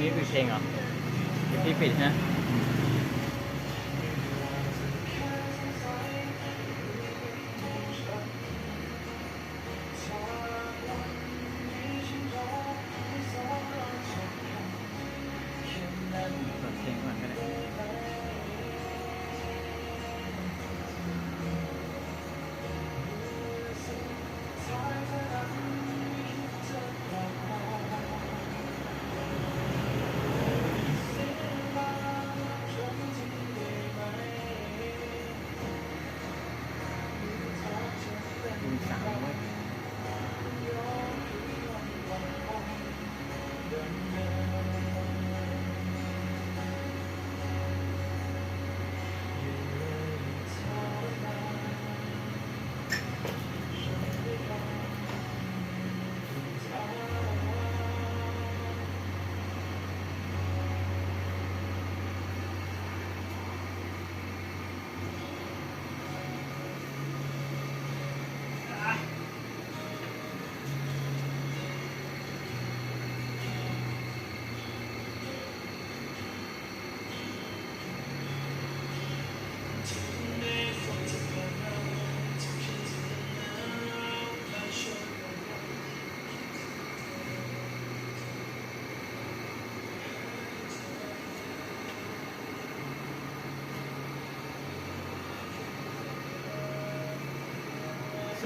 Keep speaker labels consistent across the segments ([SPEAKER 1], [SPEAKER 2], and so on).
[SPEAKER 1] ทีนี้ปิดเพลงเหรอปิดที่ปิดนะ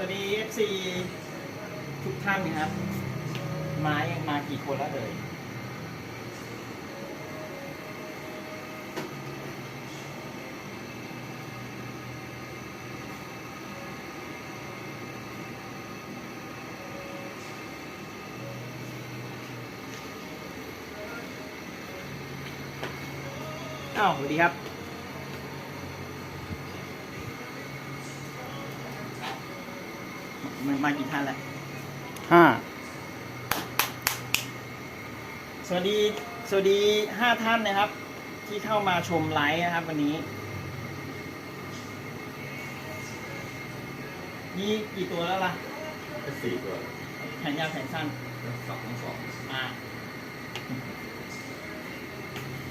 [SPEAKER 1] วัสดี FC ทุกท่านครับ มายังมากี่คนแล้วเอ่ยอ้าวสวัสดีครับ มามากี่ท่านแล้ว
[SPEAKER 2] ห้า
[SPEAKER 1] ส วัสดี สวัสดีห้าท่านนะครับ ที่เข้ามาชมไลฟ์นะครับ วันนี้ นี่กี่ตัวแล้วล่ะ
[SPEAKER 3] เป็นสี่ตัว
[SPEAKER 1] แขนยาวแขนสั้น
[SPEAKER 3] สองทั้งสอง
[SPEAKER 1] อ่า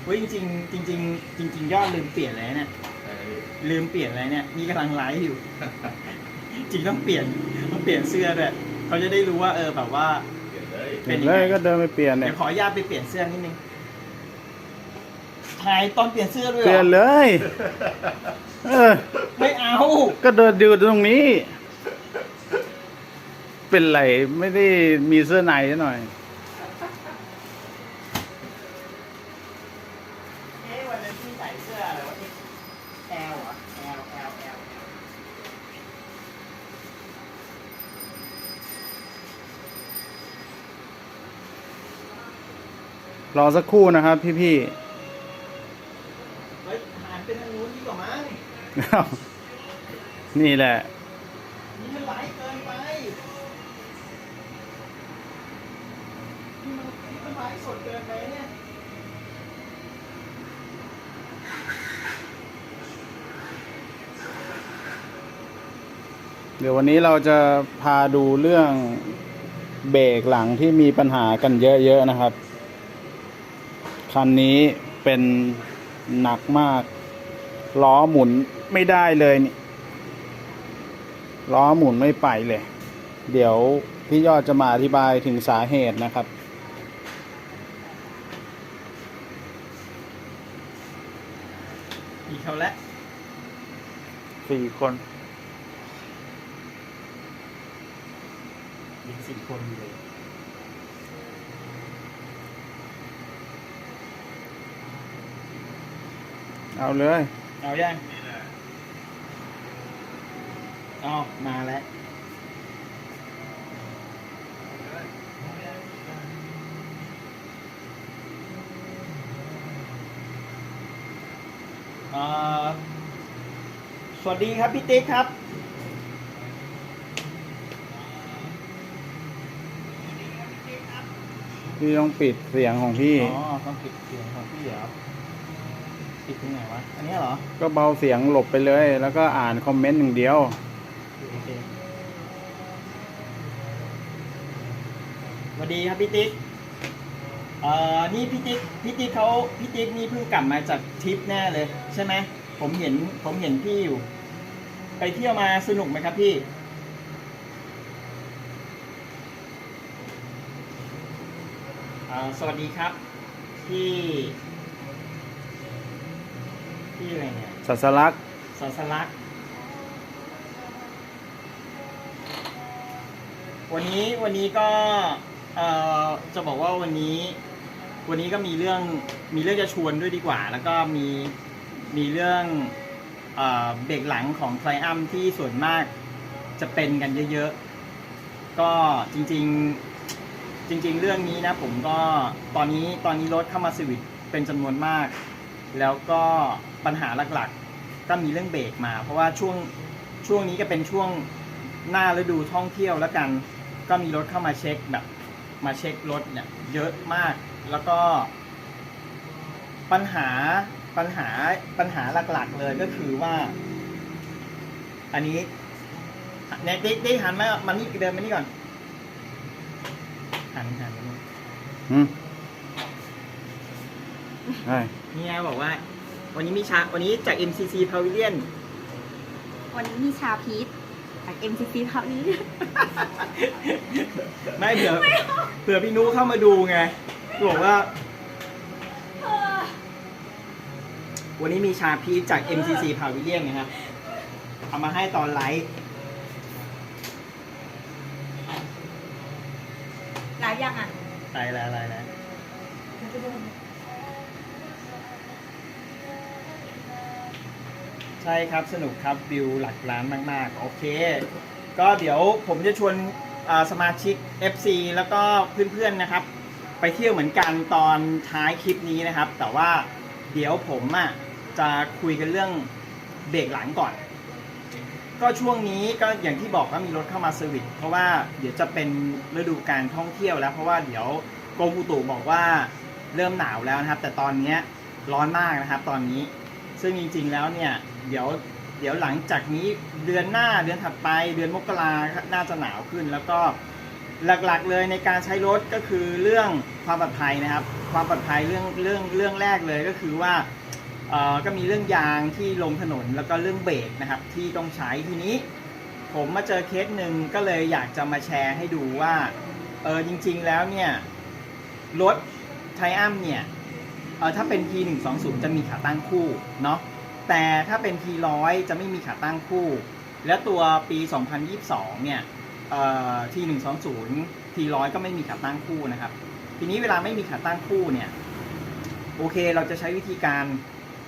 [SPEAKER 1] เฮ้ยจริงๆจริงๆจริงๆยอดลืมเปลี่ยนเลยเนี่ย
[SPEAKER 3] ใช่ไหมพี่
[SPEAKER 1] ลืมเปลี่ยนอะไรเนี่ยนี่กำลังไลฟ์อยู่ จริงต้องเปลี่ยนต้องเปลี่ยนเสื้อด้วยเขาจะได้รู้ว่า เออแบบว่า
[SPEAKER 3] เปลี่ยนเลย
[SPEAKER 1] เป็
[SPEAKER 2] เห็
[SPEAKER 1] น
[SPEAKER 2] น
[SPEAKER 1] ยังไง
[SPEAKER 2] เลยก็เดินไปเปลี่ยนเนี่
[SPEAKER 1] เดี๋
[SPEAKER 2] ย
[SPEAKER 1] ยวขออนุญาตไปเปลี่ยนเสื้อนิดนึงถ่ายตอนเปลี่ยนเสื้อด้วย
[SPEAKER 2] เป
[SPEAKER 1] เหร
[SPEAKER 2] ลี่ยน
[SPEAKER 1] อ
[SPEAKER 2] เลย เออ
[SPEAKER 1] ไม่เอา
[SPEAKER 2] ก็เดินอยู่ตรงนี้ เป็นไรไม่ได้มีเสื้อในซะหน่อย
[SPEAKER 1] เอ๊ะวันนั้นพี่ใส่เสื้ออะไรวะ L เหรอ L L L
[SPEAKER 2] รอสักครู่นะครับ พี่
[SPEAKER 1] เฮ้ยหันไปทางนู้นดีกว่ามั้ง
[SPEAKER 2] ๆนี่แหละ
[SPEAKER 1] นี่มันไลฟ์เกินไปนี่มันนี่มันไลฟ์สดเกินไปเนี่ย
[SPEAKER 2] เดี๋ยววันนี้เราจะพาดูเรื่องเบรกหลังที่มีปัญหากันเยอะๆนะครับ คันนี้เป็นหนักมาก ล้อหมุนไม่ได้เลยนี่ล้อหมุนไม่ไปเลย เดี๋ยวพี่ยอดจะมาอธิบายถึงสาเหตุนะครับ
[SPEAKER 1] อีกเขาแล้ว
[SPEAKER 2] สี่คน
[SPEAKER 1] ยังสี่คนอยู่เลย
[SPEAKER 2] เอาเลย
[SPEAKER 1] เอายังเอามาแล้วเอ่อสวัสดีครับ พี่ติ๊กครับ
[SPEAKER 2] พี่ต้องปิดเสียงของพี่
[SPEAKER 1] อ๋อ ต้องปิดเสียงของพี่เหรอ ปิดตรงไหนวะ อันนี้เหรอ
[SPEAKER 2] ก็เบาเสียงหลบไปเลย แล้วก็อ่านคอมเมนต์อย่างเดียว
[SPEAKER 1] โอเคสวัสดีครับพี่ติ๊ก เอ่อ นี่พี่ติ๊ก พี่ติ๊กเขาพี่ติ๊กนี่เพิ่งกลับมาจากทริปแน่เลย ใช่ไหม ผมเห็น ผมเห็นพี่อยู่ ไปเที่ยวมาสนุกไหมครับพี่เอ่อสวัสดีครับ พี่ พี่อะไรเนี่ย
[SPEAKER 2] สัสลักษณ์
[SPEAKER 1] สอสลักษณ์วันนี้วันนี้ก็เอ่อจะบอกว่าวันนี้ วันนี้ก็มีเรื่องมีเรื่องจะชวนด้วยดีกว่า แล้วก็มีมีเรื่องเอ่อเบรกหลังของไทรอัมที่ส่วนมากจะเป็นกันเยอะๆ ก็จริง ๆ จริง ๆ เรื่องนี้นะผมก็ตอนนี้ตอนนี้รถเข้ามาสวิตช์เป็นจำนวนมาก แล้วก็ปัญหาหลักๆ ก็มีเรื่องเบรกมา เพราะว่าช่วงช่วงนี้ก็เป็นช่วงหน้าฤดูท่องเที่ยวแล้วกัน ก็มีรถเข้ามาเช็คแบบมาเช็ครถเนี่ยเยอะมาก แล้วก็ ปัญหาปัญหาปัญหาหลักๆ เลยก็คือว่า อันนี้เนี่ยได้ได้หันมามันนี่เดินมานี่ก่อนหันหันมานี่
[SPEAKER 2] อืมใช่
[SPEAKER 1] นี่นะบอกว่า วันนี้มีชา วันนี้จาก MCC Pavilion
[SPEAKER 4] วันนี้มีชาพีชจาก MCC เท่านี้
[SPEAKER 1] ไม่เผื่อเผื่อพี่นุเข้ามาดูไงบอกว่า วันนี้มีชาพีชจาก MCC Pavilion นะครับเอามาให้ตอนไลฟ์
[SPEAKER 4] หลายอย่างอะ
[SPEAKER 1] อะไรอะไรอะไใช่ครับสนุกครับวิวหลักล้านมากๆ โอเค ก็เดี๋ยวผมจะชวนสมาชิก FC แล้วก็เพื่อนๆนะครับ ไปเที่ยวเหมือนกันตอนท้ายคลิปนี้นะครับ แต่ว่าเดี๋ยวผมอะจะคุยกันเรื่องเบรกหลังก่อน ก็ช่วงนี้ก็อย่างที่บอกว่ามีรถเข้ามาเซอร์วิสเพราะว่าเดี๋ยวจะเป็นฤดูการท่องเที่ยวแล้ว เพราะว่าเดี๋ยวกรมอุตุบอกว่าเริ่มหนาวแล้วนะครับ แต่ตอนนี้ร้อนมากนะครับ ตอนนี้ซึ่งจริงๆแล้วเนี่ย เดี๋ยวเดี๋ยวหลังจากนี้เดือนหน้าเดือนถัดไป เดือนมกราน่าจะหนาวขึ้น แล้วก็หลักๆเลยในการใช้รถก็คือเรื่องความปลอดภัยนะครับ ความปลอดภัยเรื่องเรื่องเรื่องแรกเลยก็คือว่าเอ่อก็มีเรื่องยางที่ลงถนนแล้วก็เรื่องเบรกนะครับ ที่ต้องใช้ทีนี้ ผมมาเจอเคสหนึ่งก็เลยอยากจะมาแชร์ให้ดูว่าเออจริง ๆ แล้วเนี่ยรถไทอัมเนี่ยเออถ้าเป็น T120 จะมีขาตั้งคู่เนาะ แต่ถ้าเป็น T100 จะไม่มีขาตั้งคู่ และตัวปี 2022 เนี่ย T120 T100 ก็ไม่มีขาตั้งคู่นะครับ ทีนี้เวลาไม่มีขาตั้งคู่เนี่ย โอเคเราจะใช้วิธีการ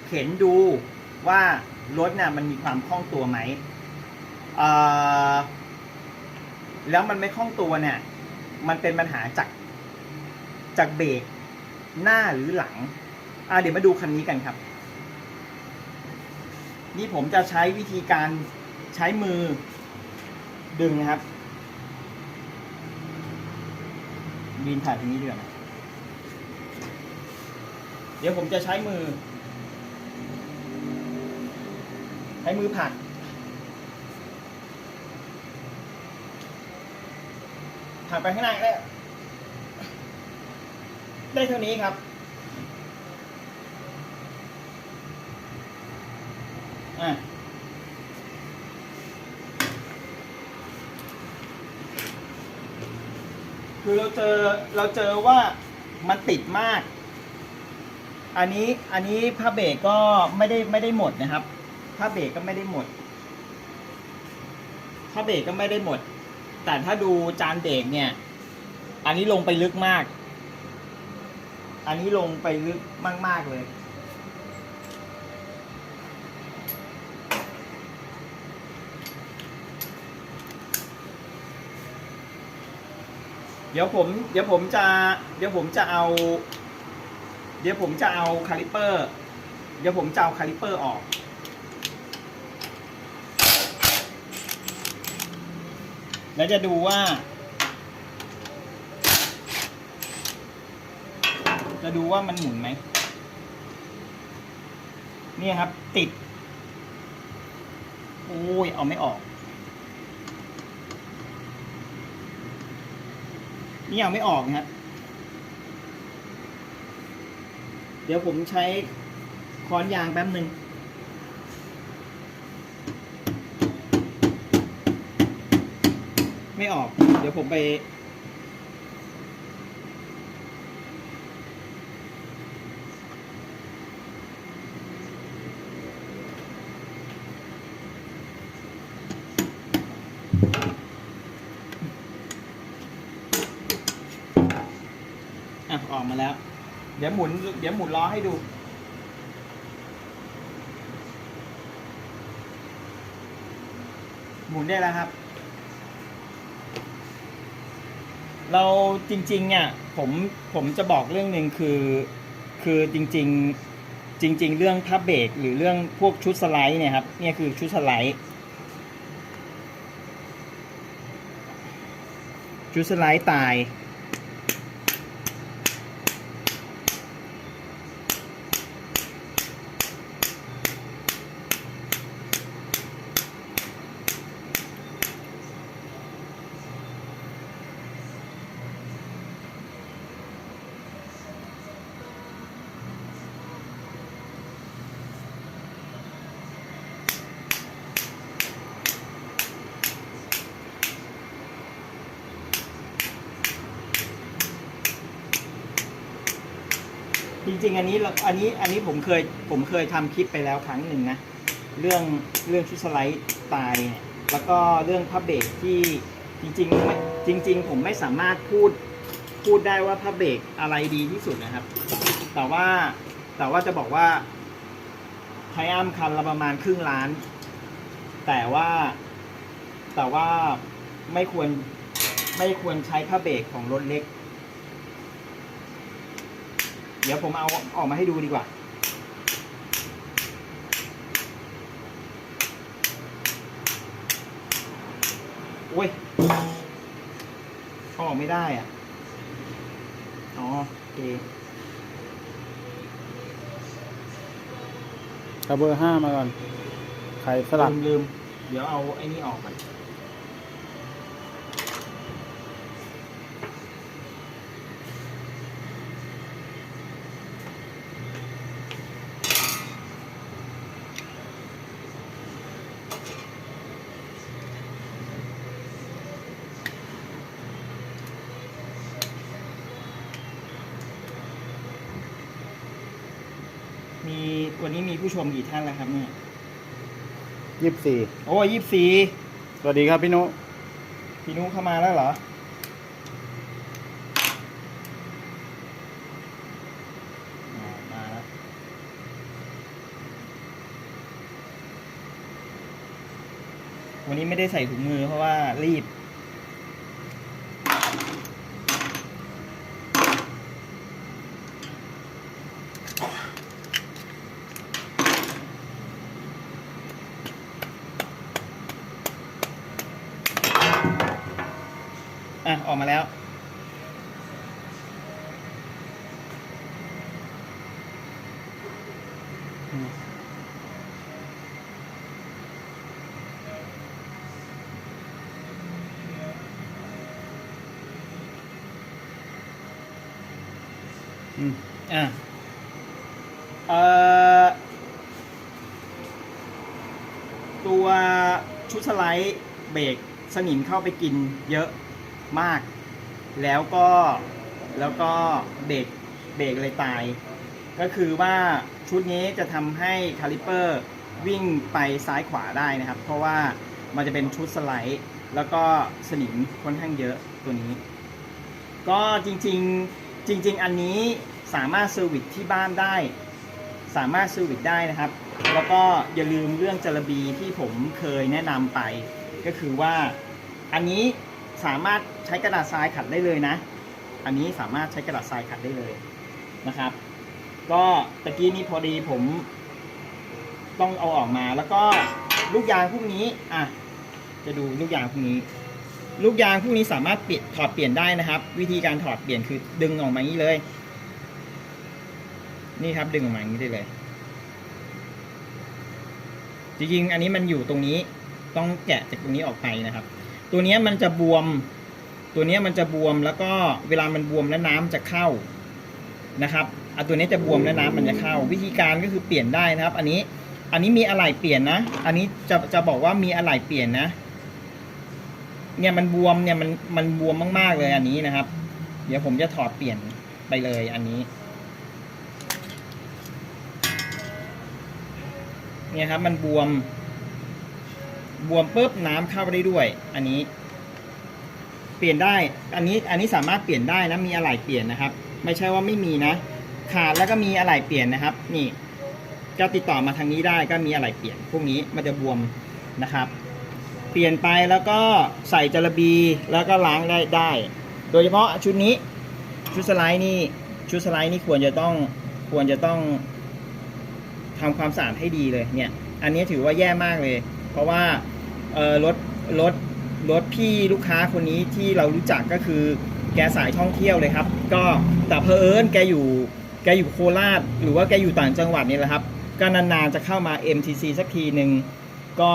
[SPEAKER 1] เข็นดูว่ารถเนี่ยมันมีความคล่องตัวไหม แล้วมันไม่คล่องตัวเนี่ย มันเป็นปัญหาจากจากเบรกหน้าหรือหลังอ่าเดี๋ยวมาดูคันนี้กันครับ นี่ผมจะใช้วิธีการใช้มือดึงนะครับบินถ่ายตรงนี้ดีกว่านะเดี๋ยวผมจะใช้มือ ใช้มือผักผักไปข้างหน้าได้ได้เท่านี้ครับ อะคือเราเจอเราเจอว่ามันติดมาก อันนี้อันนี้ผ้าเบรกก็ไม่ได้ไม่ได้หมดนะครับผ้าเบรกก็ไม่ได้หมดผ้าเบรกก็ไม่ได้หมด แต่ถ้าดูจานเบรกเนี่ย อันนี้ลงไปลึกมาก อันนี้ลงไปลึกมาก ๆเลย ดี๋ยวผมเดี๋ยวผมจะเดี๋ยวผมจะเอา เดี๋ยวผมจะเอาคาลิเปอร์ เดี๋ยวผมจะเอาคาลิเปอร์ออก แล้วจะดูว่า จะดูว่ามันหมุนไหมนี่ครับติด โอ้ยเอาไม่ออก นี่ยังไม่ออกนะเดี๋ยวผมใช้ค้อนยางแป๊บหนึ่งไม่ออก เดี๋ยวผมไป มาแล้ว เดี๋ยวหมุน เดี๋ยวหมุนล้อให้ดู หมุนได้แล้วครับ เราจริงๆเนี่ยผมผมจะบอกเรื่องหนึ่งคือ คือจริง ๆ จริง ๆ เรื่องพับเบรกหรือเรื่องพวกชุดสไลด์เนี่ยครับเนี่ยคือชุดสไลด์ชุดสไลด์ตาย ริง ๆ อันนี้เราอันนี้อันนี้ผมเคยผมเคยทำคลิปไปแล้วครั้งหนึ่งนะ เรื่องเรื่องชุดสไลด์ตายเนี่ยแล้วก็เรื่องพับเบรกที่จริงๆไม่จริง ๆ ผมไม่สามารถพูดพูดได้ว่าพับเบรกอะไรดีที่สุดนะครับ แต่ว่าแต่ว่าจะบอกว่าไทอัมคันละประมาณครึ่งล้าน แต่ว่าแต่ว่าไม่ควรไม่ควรใช้ผ้าเบรกของรถเล็ก เดี๋ยวผมเอาออกมาให้ดูดีกว่า โอ้ยเอาออกไม่ได้อะ อ๋อโอเค
[SPEAKER 2] เอาเบอร์ห้ามาก่อนไขสลัก
[SPEAKER 1] ลืมลืม เดี๋ยวเอาไอ้นี่ออกก่อน มีวันนี้มีผู้ ชมกี่ท่านแล้วครับเนี่ย
[SPEAKER 2] ยี่สิบสี่
[SPEAKER 1] โอ้ยี่สี่
[SPEAKER 2] สวัสดีครับพี่นุ
[SPEAKER 1] พี่นุเข้ามาแล้วเหรออ่ามาแล้ว วันนี้ไม่ได้ใส่ถุงมือเพราะว่ารีบ ออกมาแล้ว
[SPEAKER 2] อืม
[SPEAKER 1] อะเอ่อตัวชุดสไลด์เบรกสนิมเข้าไปกินเยอะ มาก แล้วก็แล้วก็เบรกเบรกเลยตาย ก็คือว่าชุดนี้จะทำให้คาลิเปอร์วิ่งไปซ้ายขวาได้นะครับ เพราะว่ามันจะเป็นชุดสไลด์ แล้วก็สนิมค่อนข้างเยอะตัวนี้ ก็จริงๆจริง ๆ อันนี้สามารถเซอร์วิสที่บ้านได้ สามารถเซอร์วิสได้นะครับ แล้วก็อย่าลืมเรื่องจระบีที่ผมเคยแนะนำไป ก็คือว่าอันนี้ สามารถใช้กระดาษทรายขัดได้เลยนะ อันนี้สามารถใช้กระดาษทรายขัดได้เลยนะครับ ก็ตะกี้นี้พอดีผมต้องเอาออกมาแล้วก็ลูกยางพวกนี้อะจะดูลูกยางพวกนี้ ลูกยางพวกนี้สามารถเปลี่ยนถอดเปลี่ยนได้นะครับ วิธีการถอดเปลี่ยนคือดึงออกมาอย่างนี้เลย นี่ครับดึงออกมาอย่างนี้ได้เลย จริงๆอันนี้มันอยู่ตรงนี้ต้องแกะจากตรงนี้ออกไปนะครับ ตัวนี้มันจะบวม ตัวนี้มันจะบวมแล้วก็เวลามันบวมแล้วน้ำจะเข้านะครับอะตัวนี้จะบวมแล้วน้ำมันจะเข้า วิธีการก็คือเปลี่ยนได้นะครับ อันนี้อันนี้มีอะไหล่เปลี่ยนนะ อันนี้จะจะบอกว่ามีอะไหล่เปลี่ยนนะ เนี่ยมันบวมเนี่ยมันมันบวมมากๆเลยอันนี้นะครับ เดี๋ยวผมจะถอดเปลี่ยนไปเลยอันนี้ เนี่ยครับมันบวม บวมปุ๊บน้ำเข้าไปได้ด้วย อันนี้ เปลี่ยนได้ อันนี้อันนี้สามารถเปลี่ยนได้นะมีอะไหล่เปลี่ยนนะครับ ไม่ใช่ว่าไม่มีนะ ขาดแล้วก็มีอะไหล่เปลี่ยนนะครับ นี่ก็ติดต่อมาทางนี้ได้ก็มีอะไหล่เปลี่ยน พวกนี้มันจะบวมนะครับ เปลี่ยนไปแล้วก็ใส่จระบีแล้วก็ล้างได้ได้ โดยเฉพาะชุดนี้ ชุดสไลด์นี่ชุดสไลด์นี่ควรจะต้องควรจะต้องทำความสะอาดให้ดีเลยเนี่ย อันนี้ถือว่าแย่มากเลย เพราะว่ารถรถรถพี่ลูกค้าคนนี้ที่เรารู้จักก็คือแกสายท่องเที่ยวเลยครับ ก็แต่เพอเอิญแกอยู่แกอยู่โคราช หรือว่าแกอยู่ต่างจังหวัดนี่แหละครับ ก็นานๆจะเข้ามา MTC สักทีหนึ่งก็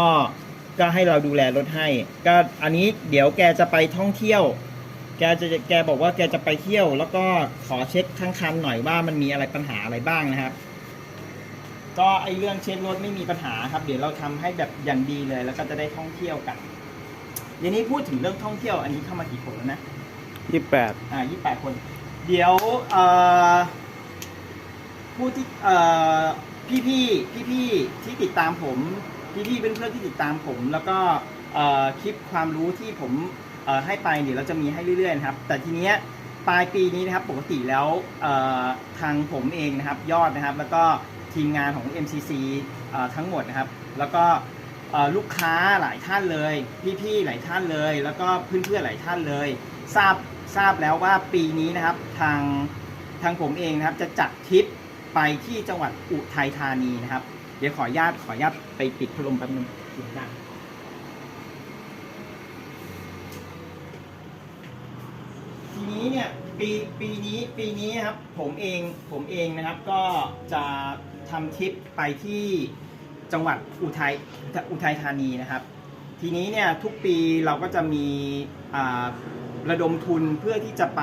[SPEAKER 1] ก็ให้เราดูแลรถให้ ก็อันนี้เดี๋ยวแกจะไปท่องเที่ยว แกจะแกบอกว่าแกจะไปเที่ยว แล้วก็ขอเช็คทั้งคันหน่อยว่ามันมีอะไรปัญหาอะไรบ้างนะครับ ก็ไอเรื่องเช็ครถไม่มีปัญหาครับ เดี๋ยวเราทำให้แบบอย่างดีเลย แล้วก็จะได้ท่องเที่ยวกันเดี๋ยวนี้พูดถึงเรื่องท่องเที่ยวอันนี้เข้ามากี่คนแล้วนะ
[SPEAKER 2] ยี่แปด
[SPEAKER 1] อ่ายี่แปดคน เดี๋ยวเอ่อผู้ที่เอ่อพี่พี่พี่พี่ๆที่ติดตามผม พี่พี่ๆเพื่อนๆที่ติดตามผม แล้วก็เอ่อคลิปความรู้ที่ผมเอ่อให้ไปเดี๋ยวเราจะมีให้เรื่อยๆนะครับ แต่ทีเนี้ยปลายปีนี้นะครับปกติแล้วเอ่อทางผมเองนะครับ ยอดนะครับ แล้วก็ ทีมงานของ MCC ทั้งหมดนะครับ แล้วก็ลูกค้าหลายท่านเลย พี่ๆหลายท่านเลย แล้วก็เพื่อนๆหลายท่านเลย ทราบทราบแล้วว่าปีนี้นะครับทางทางผมเองนะครับจะจัดทริปไปที่จังหวัดอุทัยธานีนะครับ เดี๋ยวขออนุญาตขออนุญาตไปปิดพัดลมแป๊บนึงเสียงดังทีนี้เนี่ยปีปีนี้ปีนี้นะครับผมเองผมเองนะครับก็จะ ทำทริปไปที่จังหวัดอุทัยอุทัยธานีนะครับ ทีนี้เนี่ยทุกปีเราก็จะมีระดมทุนเพื่อที่จะไป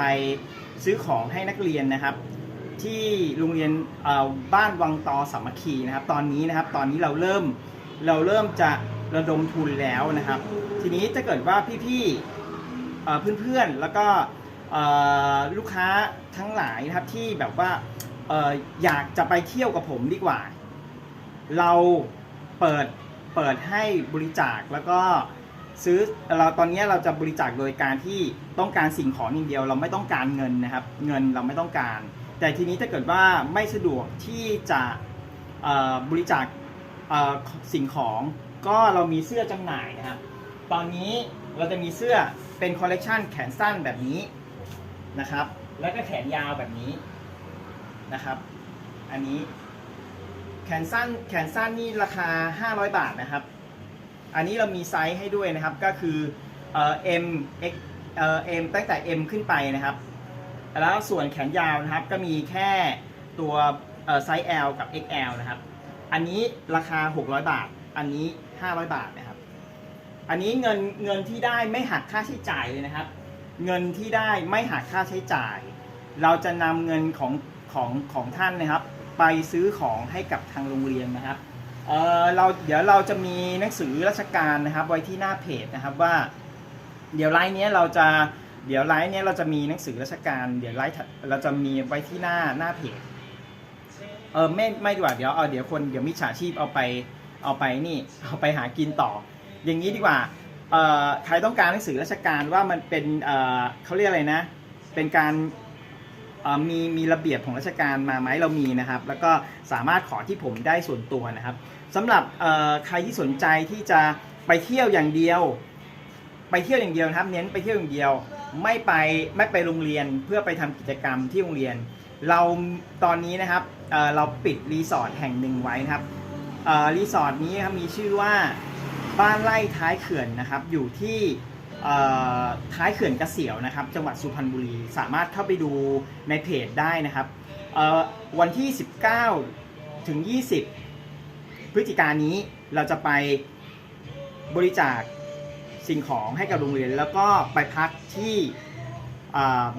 [SPEAKER 1] ซื้อของให้นักเรียนนะครับ ที่โรงเรียนบ้านวังตอสามัคคีนะครับ ตอนนี้นะครับตอนนี้เราเริ่มเราเริ่มจะระดมทุนแล้วนะครับ ทีนี้ถ้าเกิดว่าพี่ๆเพื่อนๆแล้วก็ลูกค้าทั้งหลายนะครับที่แบบว่า อออยากจะไปเที่ยวกับผมดีกว่า เราเปิดเปิดให้บริจาคแล้วก็ซื้อเราตอนนี้เราจะบริจาคโดยการที่ต้องการสิ่งของอย่างเดียว เราไม่ต้องการเงินนะครับ เงินเราไม่ต้องการ แต่ทีนี้ถ้าเกิดว่าไม่สะดวกที่จะบริจาคสิ่งของก็เรามีเสื้อจำหน่ายนะครับ ตอนนี้เราจะมีเสื้อเป็นคอลเลกชันแขนสั้นแบบนี้นะครับ แล้วก็แขนยาวแบบนี้ นะครับ อันนี้แขนสั้นแขนสั้นนี่ราคา 500 บาทนะครับ อันนี้เรามีไซส์ให้ด้วยนะครับก็คือเอ่อ M X เอ่อ M ตั้งแต่ M ขึ้นไปนะครับ แล้วส่วนแขนยาวนะครับก็มีแค่ตัวเอ่อไซส์ L กับ XL นะครับ อันนี้ราคา 600 บาท อันนี้ 500 บาทนะครับ อันนี้เงินเงินที่ได้ไม่หักค่าใช้จ่ายเลยนะครับ เงินที่ได้ไม่หักค่าใช้จ่าย เราจะนำเงินของ ของของท่านนะครับ ไปซื้อของให้กับทางโรงเรียนนะครับเออเราเดี๋ยวเราจะมีหนังสือราชการนะครับ ไว้ที่หน้าเพจนะครับว่า เดี๋ยวไลน์เนี้ยเราจะเดี๋ยวไลน์เนี้ยเราจะมีหนังสือราชการ เดี๋ยวไลน์เราจะมีไว้ที่หน้าหน้าเพจเออไม่ไม่ดีกว่าเดี๋ยวเอาเดี๋ยวคนเดี๋ยวมิจฉาชีพเอาไปเอาไปนี่เอาไปหากินต่อ อย่างนี้ดีกว่าเอ่อใครต้องการหนังสือราชการว่ามันเป็นเอ่อเขาเรียกอะไรนะ เป็นการ มีมีระเบียบของราชการมาไหมเรามีนะครับ แล้วก็สามารถขอที่ผมได้ส่วนตัวนะครับสำหรับใครที่สนใจที่จะไปเที่ยวอย่างเดียว ไปเที่ยวอย่างเดียวนะครับ เน้นไปเที่ยวอย่างเดียว ไม่ไปไม่ไปโรงเรียนเพื่อไปทำกิจกรรมที่โรงเรียน เราตอนนี้นะครับเเราปิดรีสอร์ทแห่งหนึ่งไว้นะครับรีสอร์ทนี้ครับมีชื่อว่าบ้านไร่ท้ายเขื่อนนะครับ อยู่ที่ ท้ายเขื่อนกระเสียวนะครับ จังหวัดสุพรรณบุรีสามารถเข้าไปดูในเพจได้นะครับวันที่ 19 ถึง 20 พฤศจิกายนนี้เราจะไปบริจาคสิ่งของให้กับโรงเรียน แล้วก็ไปพักที่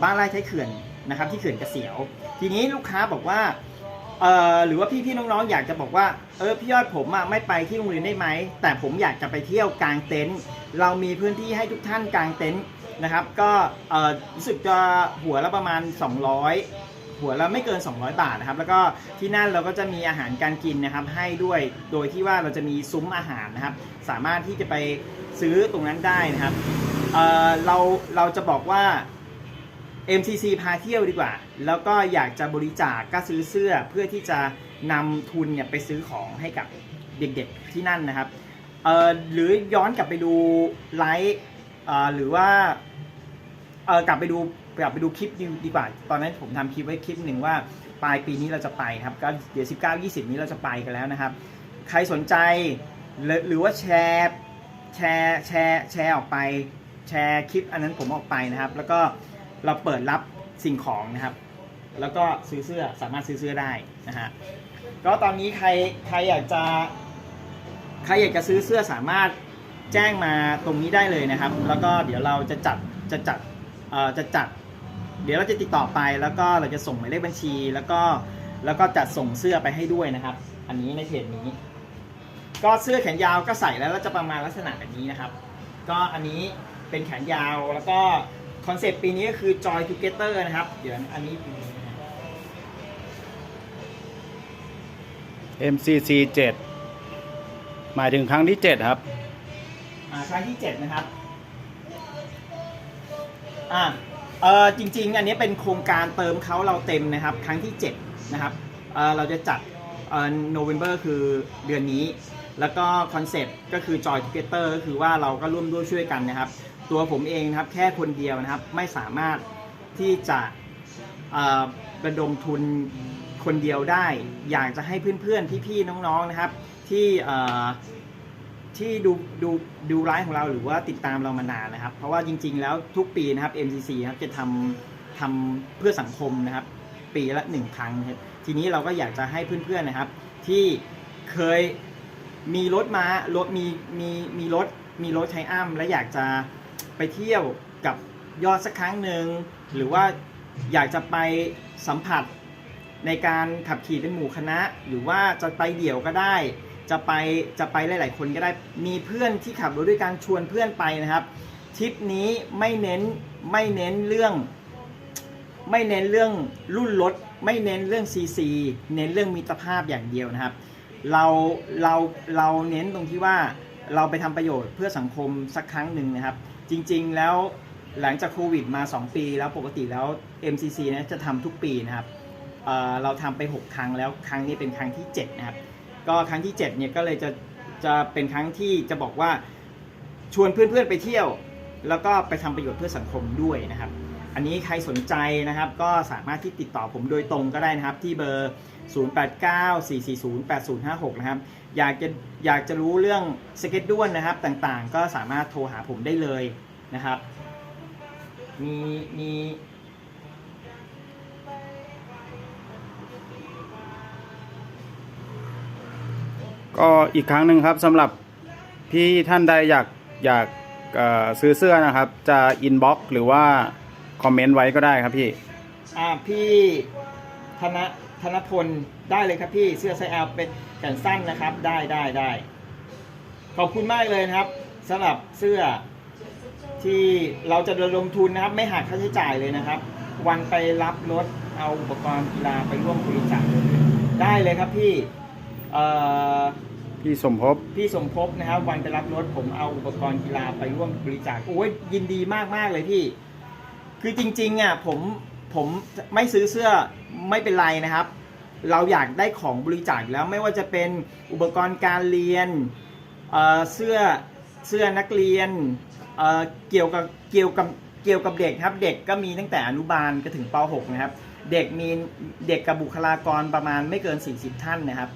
[SPEAKER 1] บ้านไร่ท้ายเขื่อนนะครับ ที่เขื่อนกระเกษียว ทีนี้ลูกค้าบอกว่า เออหรือว่าพี่ๆน้องๆอยากจะบอกว่าเออพี่ยอดผมอะไม่ไปที่โรงเรียนได้ไหมแต่ผมอยากจะไปเที่ยวกลางเต็นท์เรามีพื้นที่ให้ทุกท่านกลางเต็นท์นะครับ ก็เออรู้สึกจะหัวละประมาณ 200 หัวละไม่เกิน 200 บาทนะครับ แล้วก็ที่นั่นเราก็จะมีอาหารการกินนะครับ ให้ด้วยโดยที่ว่าเราจะมีซุ้มอาหารนะครับ สามารถที่จะไปซื้อตรงนั้นได้นะครับเอ่อเราเราจะบอกว่า MCC พาเที่ยวดีกว่า แล้วก็อยากจะบริจาคก็ซื้อเสื้อเพื่อที่จะนำทุนเนี่ยไปซื้อของให้กับเด็กๆที่นั่นนะครับเอ่อหรือย้อนกลับไปดูไลฟ์เอ่อหรือว่าเออกลับไปดูกลับไปดูคลิปดีกว่า ตอนนั้นผมทำคลิปไว้คลิปหนึ่งว่าปลายปีนี้เราจะไปครับก็เดี๋ยว 19 20 นี้เราจะไปกันแล้วนะครับ ใครสนใจหรือว่าแชร์แชร์แชร์แชร์ออกไป แชร์คลิปอันนั้นผมออกไปนะครับ แล้วก็ เราเปิดรับสิ่งของนะครับ แล้วก็ซื้อเสื้อสามารถซื้อเสื้อได้นะฮะก็ตอนนี้ใครใครอยากจะใครอยากจะซื้อเสื้อสามารถแจ้งมาตรงนี้ได้เลยนะครับ แล้วก็เดี๋ยวเราจะจัดจะจัดเอ่อจะจัด เดี๋ยวเราจะติดต่อไปแล้วก็เราจะส่งหมายเลขบัญชี แล้วก็แล้วก็จัดส่งเสื้อไปให้ด้วยนะครับ อันนี้ในเพจนี้ ก็เสื้อแขนยาวก็ใส่แล้วจะประมาณลักษณะแบบนี้นะครับ ก็อันนี้เป็นแขนยาวแล้วก็ อนเซปต์ปีนี้ก็คือ Joy Together นะครับ เดี๋ยวอันนี้ปีนี้นะครับ
[SPEAKER 2] MCC 7หมายถึงครั้งที่ 7 ครับ
[SPEAKER 1] อ่าครั้งที่ 7 นะครับ อ่าเออจริง ๆ อันนี้เป็นโครงการเติมเขาเราเต็มนะครับ ครั้งที่ 7 นะครับเออเราจะจัดเออโนเวม ber คือเดือนนี้ แล้วก็คอนเซปต์ก็คือ Joy Together ก็คือว่าเราก็ร่วมด้วยช่วยกันนะครับ ตัวผมเองนะครับแค่คนเดียวนะครับไม่สามารถที่จะระดมทุนคนเดียวได้ อยากจะให้เพื่อนๆ พี่ๆ น้องๆ นะครับ ที่ที่ดูดูดูไลฟ์ของเราหรือว่าติดตามเรามานานนะครับ เพราะว่าจริงๆ แล้วทุกปีนะครับ MCC นะครับจะทำทำเพื่อสังคมนะครับ ปีละหนึ่งครั้งครับทีนี้เราก็อยากจะให้เพื่อนๆ นะครับ ที่เคยมีรถมารถมีมีมีรถมีรถใช้อ้ำและอยากจะ ไปเที่ยวกับยอดสักครั้งหนึ่งหรือว่าอยากจะไปสัมผัสในการขับขี่เป็นหมู่คณะ หรือว่าจะไปเดี่ยวก็ได้ จะไปจะไปหลาย ๆ คนก็ได้มีเพื่อนที่ขับรถด้วยการชวนเพื่อนไปนะครับทริปนี้ไม่เน้นไม่เน้นเรื่อง ไม่เน้นเรื่องรุ่นรถไม่เน้นเรื่อง CC เน้นเรื่องมิตรภาพอย่างเดียวนะครับ เราเราเราเน้นตรงที่ว่าเราไปทำประโยชน์เพื่อสังคมสักครั้งหนึ่งนะครับ จริงๆแล้วหลังจากโควิดมา 2 ปีแล้วปกติแล้ว MCC นะจะทำทุกปีนะครับเเราทำไป 6 ครั้งแล้วครั้งนี้เป็นครั้งที่ 7 นะครับ ก็ครั้งที่ 7 เนี่ยก็เลยจะจะเป็นครั้งที่จะบอกว่าชวนเพื่อนๆไปเที่ยว แล้วก็ไปทำประโยชน์เพื่อสังคมด้วยนะครับ อันนี้ใครสนใจนะครับก็สามารถที่ติดต่อผมโดยตรงก็ได้นะครับที่เบอร์ 0894408056 นะครับ อยากจะอยากจะรู้เรื่องสเก็ตด้วนนะครับต่างๆ ก็สามารถโทรหาผมได้เลยนะครับ มีมี
[SPEAKER 2] ก็อีกครั้งหนึ่งครับสำหรับพี่ท่านใดอยากอยากเอ่อซื้อเสื้อนะครับ จะอินบ็อกหรือว่า คอมเมนต์ไว้ก็ได้ครับพี่
[SPEAKER 1] อ่าพี่ธน ธนพลได้เลยครับพี่เสื้อไซส์ L เป็นแขนสั้นนะครับ ได้ได้ได้ขอบคุณมากเลยนะครับสำหรับเสื้อที่เราจะระดมทุนนะครับ ไม่หักค่าใช้จ่ายเลยนะครับ วันไปรับรถเอาอุปกรณ์กีฬาไปร่วมบริจาคได้เลยครับพี่เอ่อ
[SPEAKER 2] พี่สมภพ
[SPEAKER 1] พี่สมภพนะครับ วันไปรับรถผมเอาอุปกรณ์กีฬาไปร่วมบริจาคโอ้ยยินดีมากมากๆเลยพี่ คือจริงๆอะผม ผมไม่ซื้อเสื้อไม่เป็นไรนะครับ เราอยากได้ของบริจาคแล้วไม่ว่าจะเป็นอุปกรณ์การเรียนเเสื้อเสื้อนักเรียนเเกี่ยวกับเกี่ยวกับเกี่ยวกับเด็กครับ เด็กก็มีตั้งแต่อนุบาลก็ถึงป .6 นะครับ เด็กมีเด็กกับบุคลากรประมาณไม่เกิน 40 ท่านนะครับ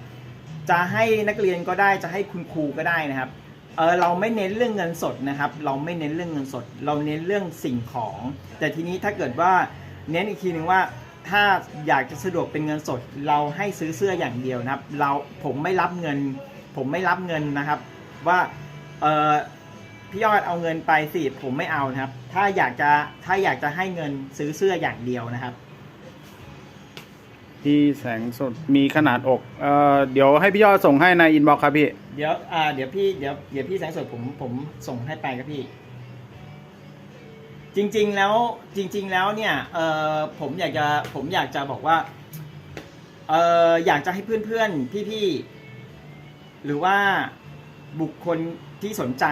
[SPEAKER 1] จะให้นักเรียนก็ได้จะให้คุณครูก็ได้นะครับเออเราไม่เน้นเรื่องเงินสดนะครับ เราไม่เน้นเรื่องเงินสด เราเน้นเรื่องสิ่งของ แต่ทีนี้ถ้าเกิดว่า เน้นอีกทีหนึ่งว่าถ้าอยากจะสะดวกเป็นเงินสด เราให้ซื้อเสื้ออย่างเดียวนะครับ เราผมไม่รับเงิน ผมไม่รับเงินนะครับ ว่าเออพี่ยอดเอาเงินไปสิผมไม่เอานะครับ ถ้าอยากจะถ้าอยากจะให้เงินซื้อเสื้ออย่างเดียวนะครับ
[SPEAKER 2] ที่แสงสดมีขนาดอกเอ่อเดี๋ยวให้พี่ยอดส่งให้ในอินบ็อกซ์ครับพี่
[SPEAKER 1] เดี๋ยวอ่าเดี๋ยวพี่เดี๋ยวเดี๋ยวพี่แสงสดผมผมส่งให้ไปครับพี่ จริง ๆ แล้วจริง ๆ แล้วเนี่ยเออผมอยากจะผมอยากจะบอกว่าเอออยากจะให้เพื่อนๆพี่ๆหรือว่าบุคคลที่สนใจ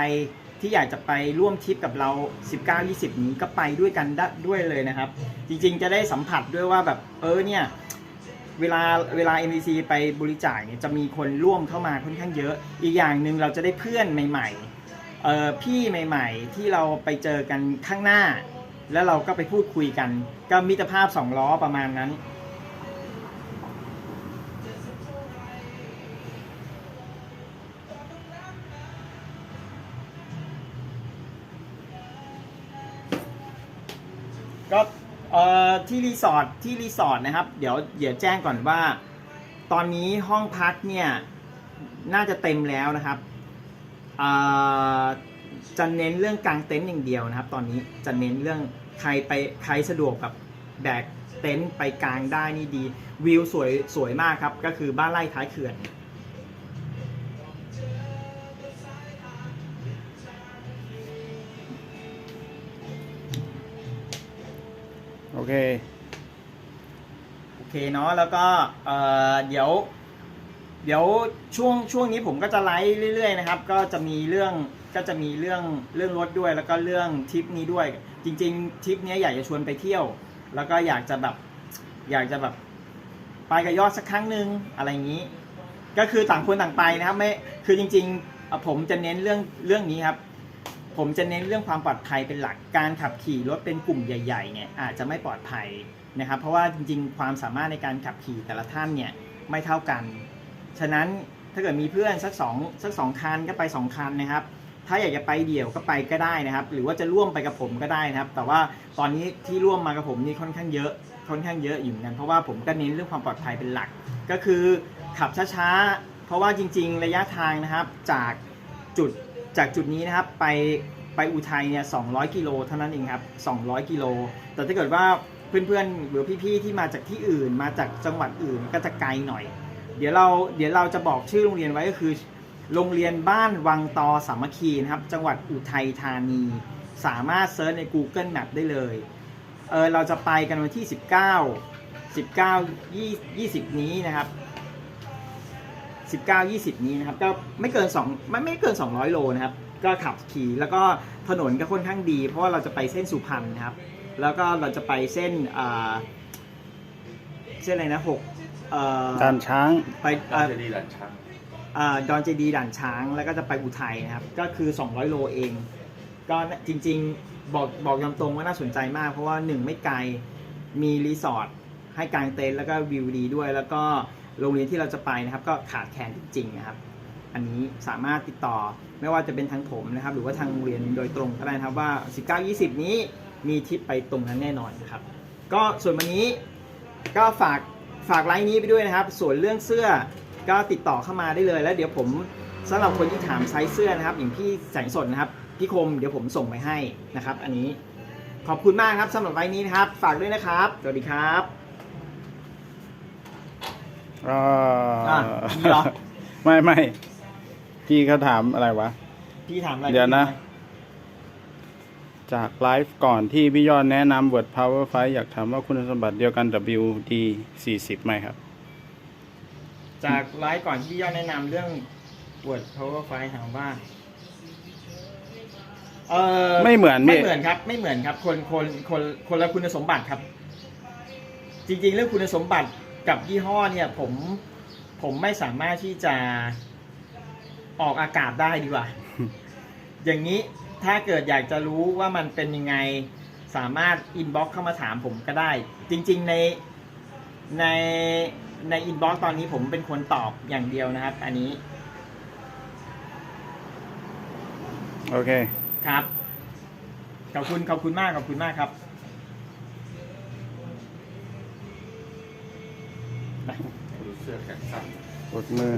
[SPEAKER 1] ที่อยากจะไปร่วมทริปกับเรา 19-20 นี้ก็ไปด้วยกันได้ด้วยเลยนะครับ จริงๆ จะได้สัมผัสด้วยว่าแบบเออเนี่ยเวลาเวลา MVC ไปบริจาคเนี่ยจะมีคนร่วมเข้ามาค่อนข้างเยอะ อีกอย่างหนึ่งเราจะได้เพื่อนใหม่ ๆ เออพี่ใหม่ ๆ ที่เราไปเจอกันข้างหน้า แล้วเราก็ไปพูดคุยกัน ก็มิตรภาพสองล้อประมาณนั้น ก็เอ่อที่รีสอร์ทที่รีสอร์ทนะครับ เดี๋ยวเดี๋ยวแจ้งก่อนว่า ตอนนี้ห้องพักเนี่ย น่าจะเต็มแล้วนะครับ จะเน้นเรื่องกางเต็นท์อย่างเดียวนะครับ ตอนนี้จะเน้นเรื่องใครไปใครสะดวกแบบแบกเต็นท์ไปกางได้นี่ดี วิวสวยสวยมากครับ ก็คือบ้านไร่ท้ายเขื่อน
[SPEAKER 2] โอเค
[SPEAKER 1] โอเคเนาะแล้วก็เอ่อเดี๋ยว เดี๋ยวช่วงช่วงนี้ผมก็จะไลฟ์เรื่อยๆนะครับ ก็จะมีเรื่องก็จะมีเรื่องเรื่องรถด้วย แล้วก็เรื่องทริปนี้ด้วย จริง ๆทริปนี้อยากจะชวนไปเที่ยว แล้วก็อยากจะแบบอยากจะแบบไปกับยอดสักครั้งหนึ่งอะไรอย่างนี้ ก็คือต่างคนต่างไปนะครับไม่คือจริง ๆ ผมจะเน้นเรื่องเรื่องนี้ครับ ผมจะเน้นเรื่องความปลอดภัยเป็นหลักการขับขี่รถเป็นกลุ่มใหญ่ๆเนี่ยอาจจะไม่ปลอดภัยนะครับ เพราะว่าจริง ๆ ความสามารถในการขับขี่แต่ละท่านเนี่ยไม่เท่ากัน ฉะนั้นถ้าเกิดมีเพื่อนสักสองสักสองคันก็ไปสองคันนะครับ ถ้าอยากจะไปเดี่ยวก็ไปก็ได้นะครับ หรือว่าจะร่วมไปกับผมก็ได้นะครับ แต่ว่าตอนนี้ที่ร่วมมากับผมนี่ค่อนข้างเยอะ ค่อนข้างเยอะอยู่เหมือนกัน เพราะว่าผมก็เน้นเรื่องความปลอดภัยเป็นหลัก ก็คือขับช้าๆ เพราะว่าจริง ๆ ระยะทางนะครับจากจุดจากจุดนี้นะครับไปไปอุทัยเนี่ย200 กิโลเท่านั้นเองครับ 200 กิโล แต่ถ้าเกิดว่าเพื่อนๆหรือพี่ๆที่มาจากที่อื่น มาจากจังหวัดอื่นก็จะไกลหน่อย เดี๋ยวเราเดี๋ยวเราจะบอกชื่อโรงเรียนไว้ก็คือ โรงเรียนบ้านวังตอสามัคคีนะครับ จังหวัดอุทัยธานี สามารถเซิร์ชใน Google Map ได้เลยเออเราจะไปกันวันที่ 19 19 20 20นี้นะครับ19 20 นี้นะครับก็ไม่เกิน2ไม่ไม่เกิน 200 โลนะครับ ก็ขับขี่แล้วก็ถนนก็ค่อนข้างดี เพราะว่าเราจะไปเส้นสุพรรณนะครับ แล้วก็เราจะไปเส้นเส้นอะไรนะหก เอ่อ
[SPEAKER 2] การช้าง
[SPEAKER 1] ไป
[SPEAKER 3] ดา
[SPEAKER 1] เอ่
[SPEAKER 3] ว
[SPEAKER 1] อ
[SPEAKER 3] เจดีย์หลันช้าง
[SPEAKER 1] อ่าดอนเจดีย์ด่านช้างแล้วก็จะไปอุทัยนะครับ ก็คือ 200 โลเอง ก็จริงๆบอกบอกยำตรงว่าน่าสนใจมาก เพราะว่าหนึ่งไม่ไกลมีรีสอร์ทให้กางเต็นท์แล้วก็วิวดีด้วย แล้วก็โรงเรียนที่เราจะไปนะครับ ก็ขาดแคลนจริงๆนะครับ อันนี้สามารถติดต่อไม่ว่าจะเป็นทางผมนะครับ หรือว่าทางโรงเรียนโดยตรงก็ได้นะครับว่า 19-20 นี้มีทริปไปตรงนั้นแน่นอนนะครับ ก็ส่วนวันนี้ก็ฝาก ฝากไลน์นี้ไปด้วยนะครับ ส่วนเรื่องเสื้อก็ติดต่อเข้ามาได้เลย แล้วเดี๋ยวผมสำหรับคนที่ถามไซส์เสื้อนะครับ อย่างพี่แสงสดนะครับพี่คมเดี๋ยวผมส่งไปให้นะครับ อันนี้ขอบคุณมากครับสำหรับไลน์นี้นะครับ ฝากด้วยนะครับสวัสดีครับ
[SPEAKER 2] อ่า
[SPEAKER 1] อะมีเหรอ
[SPEAKER 2] ไม่ไม่พี่เขาถามอะไรวะ
[SPEAKER 1] พี่ถามอะไร
[SPEAKER 2] เดี๋ยวนะ จากไลฟ์ก่อนที่พี่ยอดแนะนำ Word Power 5อยากถามว่าคุณสมบัติเดียวกัน WD 40ไหมครับ
[SPEAKER 1] จากไลฟ์ก่อนที่พี่ยอดแนะนำเรื่อง Word PowerPoint ถามว่าเออ
[SPEAKER 2] ไม่เหมือน
[SPEAKER 1] ไม่
[SPEAKER 2] พี่
[SPEAKER 1] เหมือนครับ ไม่เหมือนครับ คนคนคนคนละคุณสมบัติครับ จริง ๆ เรื่องคุณสมบัติกับยี่ห้อเนี่ย ผมผมไม่สามารถที่จะออกอากาศได้ดีกว่า อย่างนี้ ถ้าเกิดอยากจะรู้ว่ามันเป็นยังไง สามารถอินบ็อกเข้ามาถามผมก็ได้ จริง ๆ ในในในอินบ็อกตอนนี้ผมเป็นคนตอบอย่างเดียวนะครับ อันนี้
[SPEAKER 2] โอเค
[SPEAKER 1] ครับ ขอบคุณขอบคุณมากขอบคุณมากครับ
[SPEAKER 3] ดูเสื้อแขนสั้น
[SPEAKER 2] กดมือ